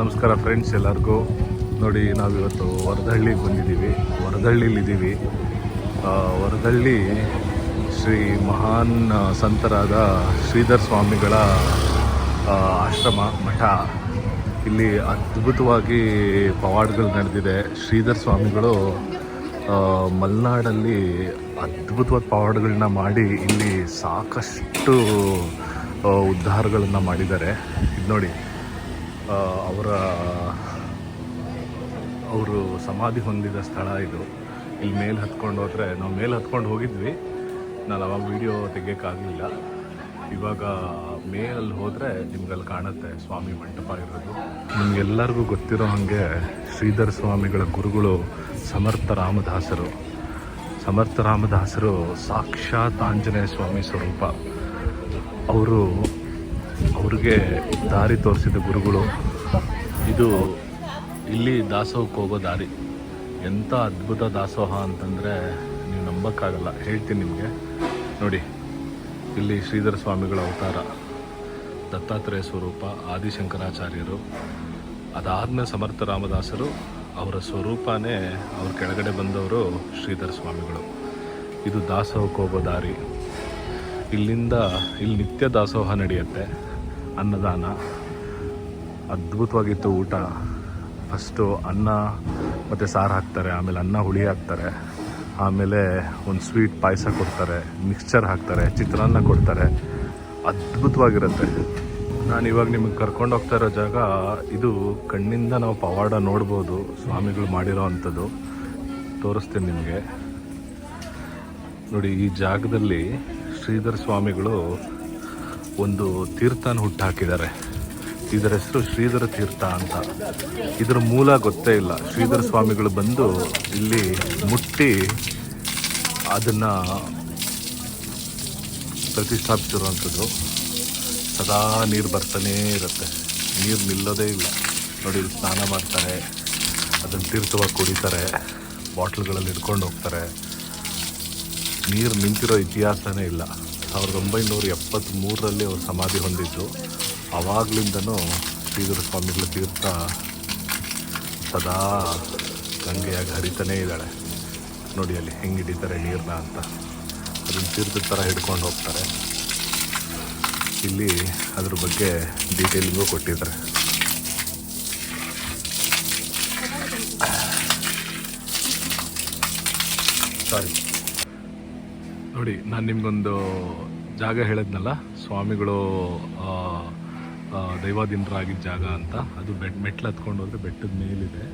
ನಮಸ್ಕಾರ ಫ್ರೆಂಡ್ಸ್ ಎಲ್ಲರಿಗೂ. ನೋಡಿ, ನಾವಿವತ್ತು ವರದಹಳ್ಳಿಗೆ ಬಂದಿದ್ದೀವಿ. ವರದಹಳ್ಳಿಲಿದ್ದೀವಿ ವರದಹಳ್ಳಿ ಶ್ರೀ ಮಹಾನ್ ಸಂತರಾದ ಶ್ರೀಧರ್ ಸ್ವಾಮಿಗಳ ಆಶ್ರಮ, ಮಠ. ಇಲ್ಲಿ ಅದ್ಭುತವಾಗಿ ಪವಾಡ್ಗಳು ನಡೆದಿದೆ. ಶ್ರೀಧರ್ ಸ್ವಾಮಿಗಳು ಮಲೆನಾಡಲ್ಲಿ ಅದ್ಭುತವಾದ ಪವಾಡ್ಗಳನ್ನ ಮಾಡಿ ಇಲ್ಲಿ ಸಾಕಷ್ಟು ಉದ್ಧಾರಗಳನ್ನು ಮಾಡಿದ್ದಾರೆ. ಇದು ನೋಡಿ. ಅವರ, ಅವರು ಸಮಾಧಿ ಹೊಂದಿದ ಸ್ಥಳ ಇದು. ಇಲ್ಲಿ ಮೇಲೆ ಹತ್ಕೊಂಡು ಹೋದರೆ, ನಾವು ಮೇಲೆ ಹತ್ಕೊಂಡು ಹೋಗಿದ್ವಿ. ನಾನು ಅವಾಗ ವಿಡಿಯೋ ತೆಗಿಯೋಕ್ಕಾಗಲಿಲ್ಲ. ಇವಾಗ ಮೇಲಲ್ಲಿ ಹೋದರೆ ನಿಮ್ಗಲ್ಲಿ ಕಾಣುತ್ತೆ ಸ್ವಾಮಿ ಮಂಟಪ ಇರೋದು. ನಿಮಗೆಲ್ಲರಿಗೂ ಗೊತ್ತಿರೋ ಹಾಗೆ ಶ್ರೀಧರ ಸ್ವಾಮಿಗಳ ಗುರುಗಳು ಸಮರ್ಥ ರಾಮದಾಸರು. ಸಮರ್ಥ ರಾಮದಾಸರು ಸಾಕ್ಷಾತ್ ಆಂಜನೇಯ ಸ್ವಾಮಿ ಸ್ವರೂಪ. ಅವರು ಅವ್ರಿಗೆ ದಾರಿ ತೋರಿಸಿದ ಗುರುಗಳು. ಇದು ಇಲ್ಲಿ ದಾಸೋಹಕ್ಕೆ ಹೋಗೋ ದಾರಿ. ಎಂಥ ಅದ್ಭುತ ದಾಸೋಹ ಅಂತಂದರೆ ನೀವು ನಂಬೋಕ್ಕಾಗಲ್ಲ. ಹೇಳ್ತೀನಿ ನಿಮಗೆ. ನೋಡಿ, ಇಲ್ಲಿ ಶ್ರೀಧರ ಸ್ವಾಮಿಗಳ ಅವತಾರ. ದತ್ತಾತ್ರೇಯ ಸ್ವರೂಪ, ಆದಿಶಂಕರಾಚಾರ್ಯರು, ಅದಾದ್ಮೇಲೆ ಸಮರ್ಥ ರಾಮದಾಸರು, ಅವರ ಸ್ವರೂಪನೇ ಅವ್ರ ಕೆಳಗಡೆ ಬಂದವರು ಶ್ರೀಧರ ಸ್ವಾಮಿಗಳು. ಇದು ದಾಸೋಹಕ್ಕೆ ಹೋಗೋ ದಾರಿ. ಇಲ್ಲಿಂದ ಇಲ್ಲಿ ನಿತ್ಯ ದಾಸೋಹ ನಡೆಯುತ್ತೆ, ಅನ್ನದಾನ. ಅದ್ಭುತವಾಗಿತ್ತು ಊಟ. ಫಸ್ಟು ಅನ್ನ ಮತ್ತು ಸಾರು ಹಾಕ್ತಾರೆ, ಆಮೇಲೆ ಅನ್ನ ಹುಳಿ ಹಾಕ್ತಾರೆ, ಆಮೇಲೆ ಒಂದು ಸ್ವೀಟ್ ಪಾಯಸ ಕೊಡ್ತಾರೆ ಮಿಕ್ಸ್ಚರ್ ಹಾಕ್ತಾರೆ, ಚಿತ್ರಾನ್ನ ಕೊಡ್ತಾರೆ. ಅದ್ಭುತವಾಗಿರುತ್ತೆ. ನಾನು ಇವಾಗ ನಿಮಗೆ ಕರ್ಕೊಂಡು ಹೋಗ್ತಾ ಇರೋ ಜಾಗ, ಇದು ಕಣ್ಣಿಂದ ನಾವು ಪವಾಡ ನೋಡ್ಬೋದು, ಸ್ವಾಮಿಗಳು ಮಾಡಿರೋ ಅಂಥದ್ದು. ತೋರಿಸ್ತೀನಿ ನಿಮಗೆ. ನೋಡಿ, ಈ ಜಾಗದಲ್ಲಿ ಶ್ರೀಧರ ಸ್ವಾಮಿಗಳು ಒಂದು ತೀರ್ಥನ ಹುಟ್ಟಾಕಿದ್ದಾರೆ. ಇದರ ಹೆಸರು ಶ್ರೀಧರ ತೀರ್ಥ ಅಂತ. ಇದರ ಮೂಲ ಗೊತ್ತೇ ಇಲ್ಲ. ಶ್ರೀಧರ ಸ್ವಾಮಿಗಳು ಬಂದು ಇಲ್ಲಿ ಮುಟ್ಟಿ ಅದನ್ನು ಪ್ರತಿಷ್ಠಾಪಿಸಿರುವಂಥದ್ದು. ಸದಾ ನೀರು ಬರ್ತಾನೇ ಇರುತ್ತೆ. ನೀರು ನಿಲ್ಲೋದೇ ಇಲ್ಲ. ನೋಡಿ, ಇಲ್ಲಿ ಸ್ನಾನ ಮಾಡ್ತಾರೆ. ಅದನ್ನು ತೀರ್ಥವಾಗಿ ಕುಡಿತಾರೆ. ಬಾಟ್ಲ್ಗಳಲ್ಲಿ ಇಟ್ಕೊಂಡು ಹೋಗ್ತಾರೆ. ನೀರು ನಿಂತಿರೋ ಇತಿಹಾಸನೇ ಇಲ್ಲ. ಸಾವಿರದ ಒಂಬೈನೂರ ಎಪ್ಪತ್ತ್ಮೂರರಲ್ಲಿ ಅವರು ಸಮಾಧಿ ಹೊಂದಿದ್ದು ಆವಾಗಲಿಂದನೂ ಶ್ರೀಧರ ಸ್ವಾಮಿಗಳ ತೀರ್ಥ ಸದಾ ಗಂಗೆಯಾಗಿ ಹರಿತಾನೇ ಇದ್ದಾಳೆ. ನೋಡಿ ಅಲ್ಲಿ ಹೆಂಗೆ ಹಿಡಿತಾರೆ ನೀರನ್ನ ಅಂತ. ಅದನ್ನು ತೀರ್ಥದ ಥರ ಹಿಡ್ಕೊಂಡು ಹೋಗ್ತಾರೆ. ಇಲ್ಲಿ ಅದ್ರ ಬಗ್ಗೆ ಡೀಟೇಲಿಂಗು ಕೊಟ್ಟಿದ್ದಾರೆ. ಸಾರಿ ನೋಡಿ, ನಾನು ನಿಮಗೊಂದು ಜಾಗ ಹೇಳಿದ್ನಲ್ಲ? ಸ್ವಾಮಿಗಳು ದೈವಾಧೀನರಾಗಿದ್ದ ಜಾಗ ಅಂತ. ಅದು ಬೆಟ್, ಮೆಟ್ಲು ಹತ್ಕೊಂಡು ಹೋದರೆ ಬೆಟ್ಟದ ಮೇಲಿದೆ.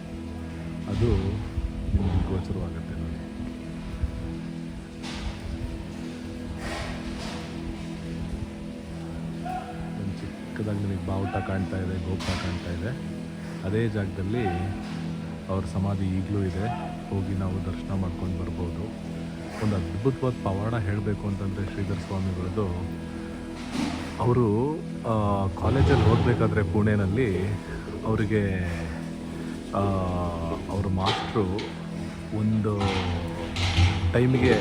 ಅದು ನಿಮಗೆ ಗೋಚರವಾಗುತ್ತೆ ನೋಡಿ. ಒಂದು ಚಿಕ್ಕದಾಗಿ ನಿಮಗೆ ಬಾವುಟ ಕಾಣ್ತಾ ಇದೆ ಗೋಪ ಕಾಣ್ತಾ ಇದೆ. ಅದೇ ಜಾಗದಲ್ಲಿ ಅವ್ರ ಸಮಾಧಿ ಈಗಲೂ ಇದೆ. ಹೋಗಿ ನಾವು ದರ್ಶನ ಮಾಡ್ಕೊಂಡು ಬರ್ಬೋದು. ಒಂದು ಅದ್ಭುತವಾದ ಪವಾಡ ಹೇಳಬೇಕು ಅಂತಂದರೆ ಶ್ರೀಧರ ಸ್ವಾಮಿಗಳದ್ದು. ಅವರು ಕಾಲೇಜಲ್ಲಿ ಓದಬೇಕಾದ್ರೆ ಪುಣೆನಲ್ಲಿ ಅವರಿಗೆ ಅವರು ಮಾಸ್ಟ್ರು ಒಂದು ಟೈಮಿಗೆ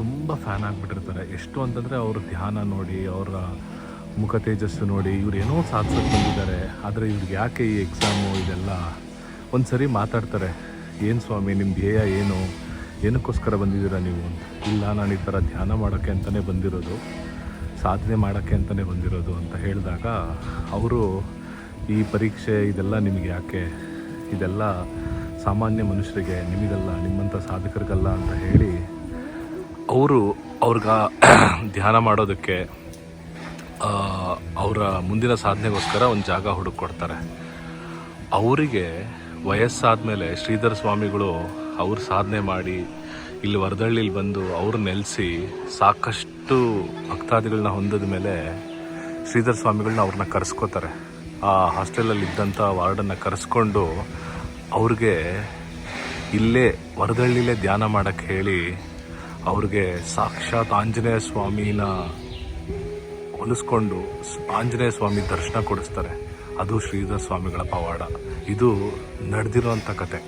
ತುಂಬ ಫ್ಯಾನ್ ಆಗಿಬಿಟ್ಟಿರ್ತಾರೆ. ಎಷ್ಟು ಅಂತಂದರೆ ಅವ್ರ ಧ್ಯಾನ ನೋಡಿ, ಅವರ ಮುಖ ತೇಜಸ್ಸು ನೋಡಿ, ಇವ್ರು ಏನೋ ಸಾಧಿಸೋಕೆ ಬಂದಿದ್ದಾರೆ. ಆದರೆ ಇವ್ರಿಗೆ ಯಾಕೆ ಈ ಎಕ್ಸಾಮು ಇದೆಲ್ಲ? ಒಂದು ಸರಿ ಮಾತಾಡ್ತಾರೆ, ಏನು ಸ್ವಾಮಿ ನಿಮ್ಮ ಧ್ಯೇಯ ಏನು? ಏನಕ್ಕೋಸ್ಕರ ಬಂದಿದ್ದೀರಾ ನೀವು ಇಲ್ಲ, ನಾನು ಈ ಥರ ಧ್ಯಾನ ಮಾಡೋಕ್ಕೆ ಅಂತಲೇ ಬಂದಿರೋದು, ಸಾಧನೆ ಮಾಡೋಕ್ಕೆ ಅಂತಲೇ ಬಂದಿರೋದು ಅಂತ ಹೇಳಿದಾಗ ಅವರು ಈ ಪರೀಕ್ಷೆ ಇದೆಲ್ಲ ನಿಮಗೆ ಯಾಕೆ? ಇದೆಲ್ಲ ಸಾಮಾನ್ಯ ಮನುಷ್ಯರಿಗೆ, ನಿಮಗಲ್ಲ, ನಿಮ್ಮಂಥ ಸಾಧಕರಿಗಲ್ಲ ಅಂತ ಹೇಳಿ ಅವರು ಅವ್ರಿಗ ಧ್ಯಾನ ಮಾಡೋದಕ್ಕೆ ಅವರ ಮುಂದಿನ ಸಾಧನೆಗೋಸ್ಕರ ಒಂದು ಜಾಗ ಹುಡುಕೊಡ್ತಾರೆ ಅವರಿಗೆ ವಯಸ್ಸಾದ ಶ್ರೀಧರ ಸ್ವಾಮಿಗಳು ಅವ್ರ ಸಾಧನೆ ಮಾಡಿ ಇಲ್ಲಿ ವರದಳ್ಳಿಲಿ ಬಂದು ಅವ್ರು ನೆಲೆಸಿ ಸಾಕಷ್ಟು ಭಕ್ತಾದಿಗಳನ್ನ ಹೊಂದಿದ ಮೇಲೆ ಶ್ರೀಧರ ಸ್ವಾಮಿಗಳನ್ನ ಅವ್ರನ್ನ ಕರೆಸ್ಕೋತಾರೆ. ಆ ಹಾಸ್ಟೆಲಲ್ಲಿ ಇದ್ದಂಥ ವಾರ್ಡನ್ನು ಕರೆಸ್ಕೊಂಡು ಅವ್ರಿಗೆ ಇಲ್ಲೇ ವರದಳ್ಳಿಲೇ ಧ್ಯಾನ ಮಾಡೋಕ್ಕೆ ಹೇಳಿ ಅವ್ರಿಗೆ ಸಾಕ್ಷಾತ್ ಆಂಜನೇಯ ಸ್ವಾಮಿನ ಹೊಲಿಸ್ಕೊಂಡು ಆಂಜನೇಯ ಸ್ವಾಮಿ ದರ್ಶನ ಕೊಡಿಸ್ತಾರೆ. ಅದು ಶ್ರೀಧರ ಸ್ವಾಮಿಗಳ ಪವಾಡ ಇದು ನಡೆದಿರುವಂಥ ಕತೆ.